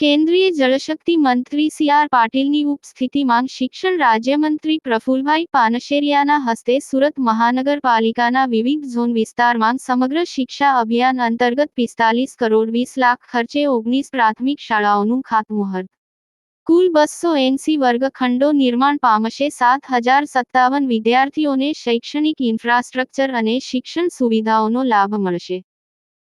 કેન્દ્રીય જળશક્તિ મંત્રી C R પાટીલની ઉપસ્થિતિમાં શિક્ષણ રાજ્યમંત્રી પ્રફુલભાઈ પાનશેરિયાના હસ્તે સુરત મહાનગરપાલિકાના વિવિધ ઝોન વિસ્તારમાં સમગ્ર શિક્ષા અભિયાન અંતર્ગત પિસ્તાલીસ કરોડ વીસ લાખ ખર્ચે ઓગણીસ પ્રાથમિક શાળાઓનું ખાતમુહૂર્ત. કુલ બસો એંસી વર્ગખંડો નિર્માણ પામશે સાત હજાર સત્તાવન વિદ્યાર્થીઓને શૈક્ષણિક ઇન્ફ્રાસ્ટ્રક્ચર અને શિક્ષણ સુવિધાઓનો લાભ મળશે.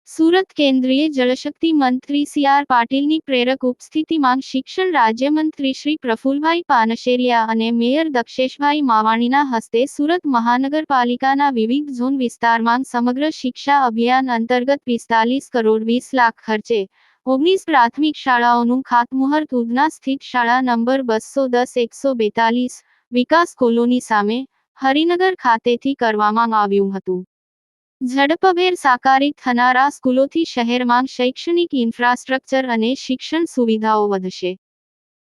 સુરત કેન્દ્રીય જળશક્તિ મંત્રી સી આર પાટીલની પ્રેરક ઉપસ્થિતિમાં શિક્ષણ રાજ્યમંત્રી શ્રી પ્રફુલભાઈ પાનશેરિયા અને મેયર દક્ષેશભાઈ માવાણીના હસ્તે સુરત મહાનગરપાલિકાના વિવિધ ઝોન વિસ્તારમાં સમગ્ર શિક્ષા અભિયાન અંતર્ગત પિસ્તાલીસ કરોડ વીસ લાખ ખર્ચે ઓગણીસ પ્રાથમિક શાળાઓનું ખાતમુહૂર્ત ઉધના સ્થિત શાળા નંબર બસો દસ એકસો બેતાલીસ વિકાસ કોલોની સામે હરિનગર ખાતેથી કરવામાં આવ્યું હતું. ઝડપભેર સાકારી થનારા સ્કૂલોથી શહેરમાં શૈક્ષણિક ઇન્ફ્રાસ્ટ્રક્ચર અને શિક્ષણ સુવિધાઓ વધશે.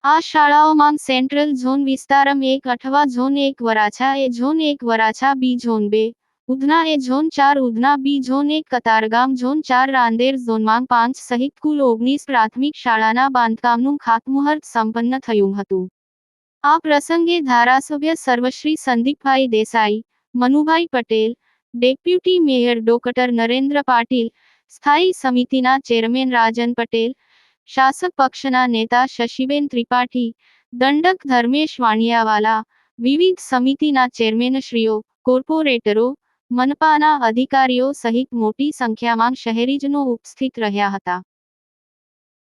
આ શાળાઓમાં સેન્ટ્રલ ઝોન વિસ્તારમ એક, અઠવા ઝોન એક, વરાછા એ ઝોન એક, વરાછા બી ઝોન બે, ઉધના એ ઝોન ચાર, ઉધના બી ઝોન એક, કતારગામ ઝોન ચાર, રાંદેર ઝોનમાં પાંચ સહિત કુલ ઓગણીસ પ્રાથમિક શાળાના બાંધકામનું ખાતમુહૂર્ત સંપન્ન થયું હતું. આ પ્રસંગે ધારાસભ્ય સર્વશ્રી Sandeepbhai Desai, Manubhai Patel deputy mayor doctor Narendra Patil, સ્થાયી સમિતિના ચેરમેન રાજન પટેલ, શાસક પક્ષના નેતા શશીબેન ત્રિપાઠી, દંડક ધર્મેશ વાણિયાવાલા, વિવિધ સમિતિના ચેરમેનશ્રીઓ, કોર્પોરેટરો, મનપાના અધિકારીઓ સહિત મોટી સંખ્યામાં શહેરીજનો ઉપસ્થિત રહ્યા હતા.